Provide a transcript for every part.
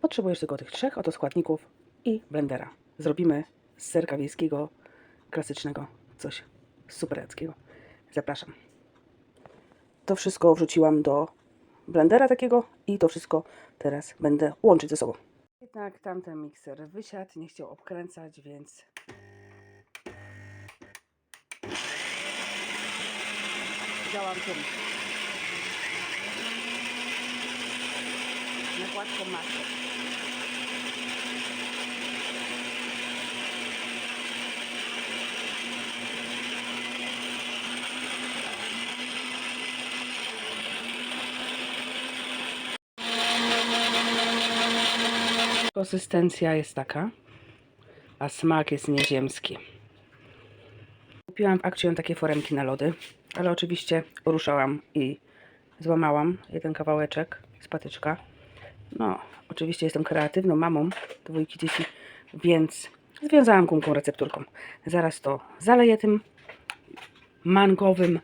Potrzebujesz tylko tych trzech oto składników i blendera. Zrobimy z serka wiejskiego, klasycznego, coś supereckiego. Zapraszam. To wszystko wrzuciłam do blendera takiego i to wszystko teraz będę łączyć ze sobą. Jednak tamten mikser wysiadł, nie chciał obkręcać, więc działam tym masy. Konsystencja jest taka, a smak jest nieziemski. Kupiłam w Action takie foremki na lody, ale oczywiście ruszałam i złamałam jeden kawałeczek z patyczka. No, oczywiście jestem kreatywną mamą dwójki dzieci, więc związałam gumką recepturką. Zaraz to zaleję tym mangowym,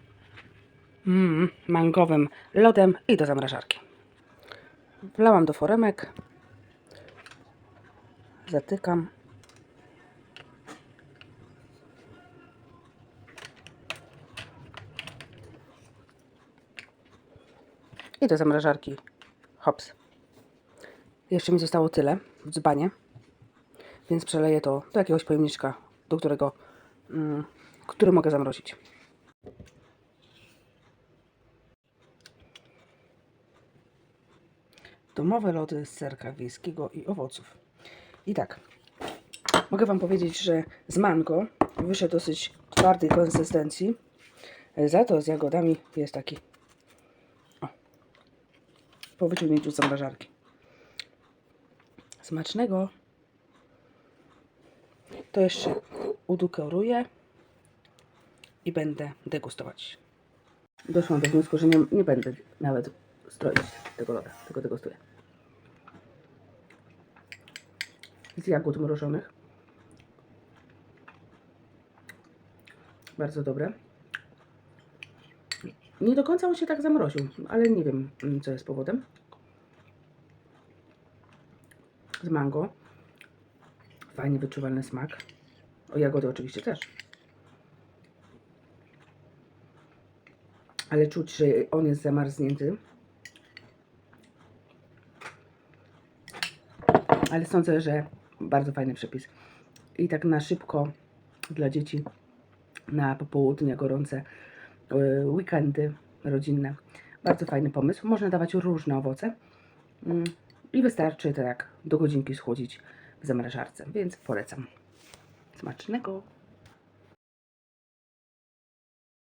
mm, mangowym lodem i do zamrażarki. Wlałam do foremek, zatykam. I do zamrażarki. Hops. Jeszcze mi zostało tyle w dzbanie, więc przeleję to do jakiegoś pojemniczka, do którego, mm, który mogę zamrozić. Domowe lody z serka wiejskiego i owoców. I tak, mogę Wam powiedzieć, że z mango wyszedł dosyć twardej konsystencji. Za to z jagodami jest taki o, po wyciągnięciu z zamrażarki. Smacznego. To jeszcze udukoruję i będę degustować. Doszłam do wniosku, że nie, nie będę nawet stroić tego loda, tylko degustuję. Z jagód mrożonych. Bardzo dobre. Nie do końca on się tak zamroził, ale nie wiem, co jest powodem. Z mango. Fajnie wyczuwalny smak. O jagody oczywiście też. Ale czuć, że on jest zamarznięty. Ale sądzę, że bardzo fajny przepis. I tak na szybko dla dzieci na popołudnie gorące y, weekendy rodzinne. Bardzo fajny pomysł. Można dawać różne owoce Mm, i wystarczy tak do godzinki schłodzić w zamrażarce, więc polecam. Smacznego!